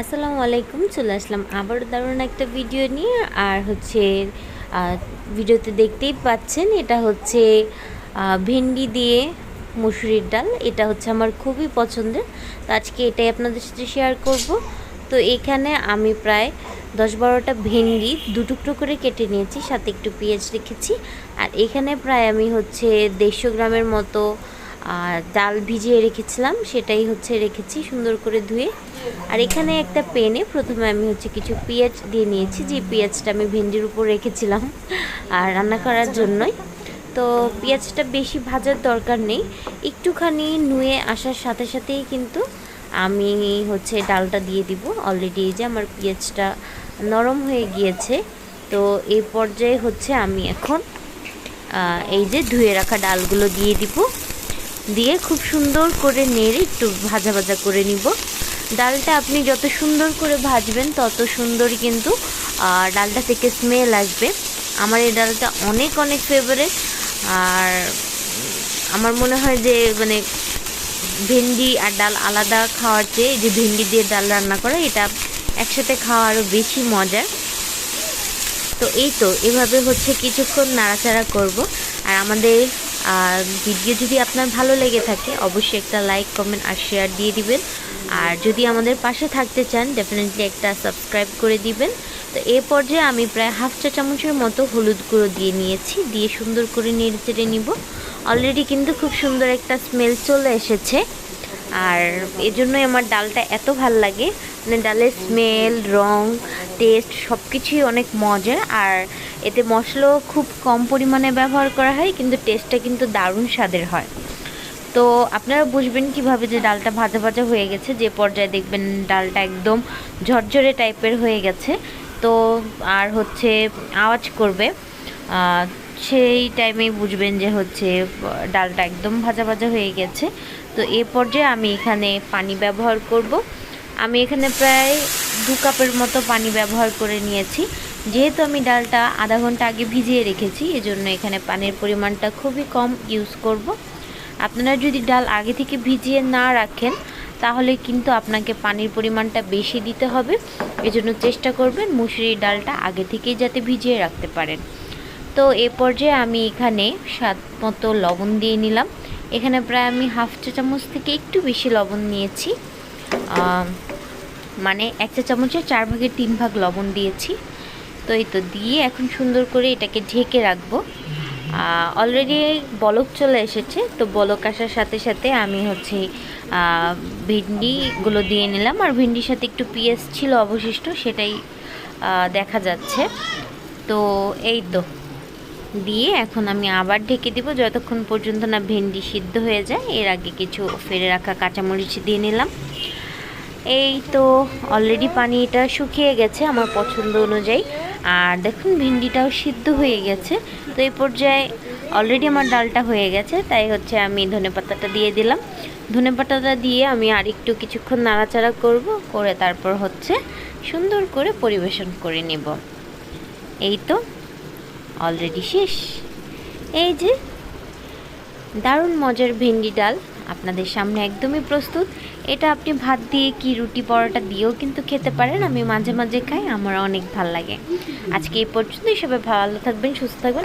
আসসালামু আলাইকুম, চলে আসলাম আবার দারুণ একটা ভিডিও নিয়ে। আর হচ্ছে ভিডিওতে দেখতেই পাচ্ছেন, এটা হচ্ছে ভেন্ডি দিয়ে মুসুরির ডাল। এটা হচ্ছে আমার খুবই পছন্দের। তো আজকে এটাই আপনাদের সাথে শেয়ার করব। তো এখানে আমি প্রায় দশ বারোটা ভেন্ডি দু টুকরো করে কেটে নিয়েছি, সাথে একটু পেঁয়াজ রেখেছি। আর এখানে প্রায় আমি হচ্ছে দেড়শো গ্রামের মতো আর ডাল ভিজিয়ে রেখেছিলাম, সেটাই হচ্ছে রেখেছি সুন্দর করে ধুয়ে। আর এখানে একটা পেনে প্রথমে আমি হচ্ছে কিছু পেঁয়াজ দিয়ে নিয়েছি, যে পেঁয়াজটা আমি ভেন্ডির উপর রেখেছিলাম আর রান্না করার জন্যই। তো পেঁয়াজটা বেশি ভাজার দরকার নেই, একটুখানি নুয়ে আসার সাথে সাথেই কিন্তু আমি হচ্ছে ডালটা দিয়ে দিব। অলরেডি এই যে আমার পেঁয়াজটা নরম হয়ে গিয়েছে, তো এই পর্যায়ে হচ্ছে আমি এখন এই যে ধুয়ে রাখা ডালগুলো দিয়ে দিব। দিয়ে খুব সুন্দর করে নেড়ে একটু ভাজা ভাজা করে নিব। ডালটা আপনি যত সুন্দর করে ভাজবেন, তত সুন্দর কিন্তু ডালটা থেকে স্মেল আসবে। আমার এই ডালটা অনেক অনেক ফেভারেট আর আমার মনে হয় যে মানে ভেন্ডি আর ডাল আলাদা খাওয়ার চেয়ে যে ভেন্ডি দিয়ে ডাল রান্না করা, এটা একসাথে খাওয়া আরও বেশি মজার। তো এই তো, এভাবে হচ্ছে কিছুক্ষণ নাড়াচাড়া করব। আর আমাদের ভিডিও যদি আপনার ভালো লেগে থাকে, অবশ্যই একটা লাইক কমেন্ট আর শেয়ার দিয়ে দিবেন। আর যদি আমাদের পাশে থাকতে চান ডেফিনেটলি একটা সাবস্ক্রাইব করে দিবেন। তো এ পর্যায়ে আমি প্রায় হাফ চা চামচের মতো হলুদ গুঁড়ো দিয়ে নিয়েছি, দিয়ে সুন্দর করে নেড়ে চেড়ে নিব। অলরেডি কিন্তু খুব সুন্দর একটা স্মেল চলে এসেছে। আর এজন্যই আমার ডালটা এত ভালো লাগে। মানে ডালের স্মেল রং টেস্ট সব কিছুই অনেক মজার। আর এতে মশলাও খুব কম পরিমাণে ব্যবহার করা হয়, কিন্তু টেস্টটা কিন্তু দারুণ স্বাদের হয়। তো আপনারা বুঝবেন কীভাবে যে ডালটা ভাজা ভাজা হয়ে গেছে, যে পর্যায়ে দেখবেন ডালটা একদম ঝরঝরে টাইপের হয়ে গেছে। তো আর হচ্ছে আওয়াজ করবে সেই টাইমেই বুঝবেন যে হচ্ছে, ডালটা একদম ভাজা ভাজা হয়ে গেছে। তো এ পর্যায়ে আমি এখানে পানি ব্যবহার করব। আমি এখানে প্রায় দু কাপের মতো পানি ব্যবহার করে নিয়েছি। যেহেতু আমি ডালটা আধা ঘণ্টা আগে ভিজিয়ে রেখেছি, এজন্য এখানে পানির পরিমাণটা খুবই কম ইউজ করব। আপনারা যদি ডাল আগে থেকে ভিজিয়ে না রাখেন, তাহলে কিন্তু আপনাকে পানির পরিমাণটা বেশি দিতে হবে। এজন্য চেষ্টা করবেন মুসুরির ডালটা আগে থেকেই যাতে ভিজিয়ে রাখতে পারেন। তো এ পর্যায়ে আমি এখানে স্বাদ মতো লবণ দিয়ে নিলাম। এখানে প্রায় আমি হাফ চা চামচ থেকে একটু বেশি লবণ নিয়েছি। মানে এক চা চামচের চার ভাগের তিন ভাগ লবণ দিয়েছি। তো এই তো দিয়ে এখন সুন্দর করে এটাকে ঢেকে রাখব। অলরেডি বলক চলে এসেছে, তো বলক আসার সাথে সাথে আমি হচ্ছে ভিন্ডিগুলো দিয়ে নিলাম। আর ভিন্ডির সাথে একটু পেঁয়াজ ছিল অবশিষ্ট, সেটাই দেখা যাচ্ছে। তো এই তো, দিয়ে এখন আমি আবার ঢেকে দিব। যতক্ষণ পর্যন্ত না ভেন্ডি সিদ্ধ হয়ে যায়, এর আগে কিছু ফেলে রাখা কাঁচামরিচ দিয়ে নিলাম। এই তো অলরেডি পানিটা শুকিয়ে গেছে আমার পছন্দ অনুযায়ী। আর দেখুন, ভিন্ডিটাও সিদ্ধ হয়ে গেছে। তো এই পর্যায়ে অলরেডি আমার ডালটা হয়ে গেছে, তাই হচ্ছে আমি ধনেপাতাটা দিয়ে দিলাম। ধনেপাতাটা দিয়ে আমি আর একটু কিছুক্ষণ নাড়াচাড়া করব, করে তারপর হচ্ছে সুন্দর করে পরিবেশন করে নেব। এই তো অলরেডি শেষ। এই যে দারুণ মজার ভেন্ডি ডাল। আপনাদের সামনে একদমই প্রস্তুত। এটা আপনি ভাত দিয়ে কি রুটি পরোটা দিয়েও কিন্তু খেতে পারেন, আমি মাঝে মাঝে খাই, আমার অনেক ভালো লাগে। আজকে এই পর্যন্তই, সবাই ভালো থাকবেন, সুস্থ থাকবেন।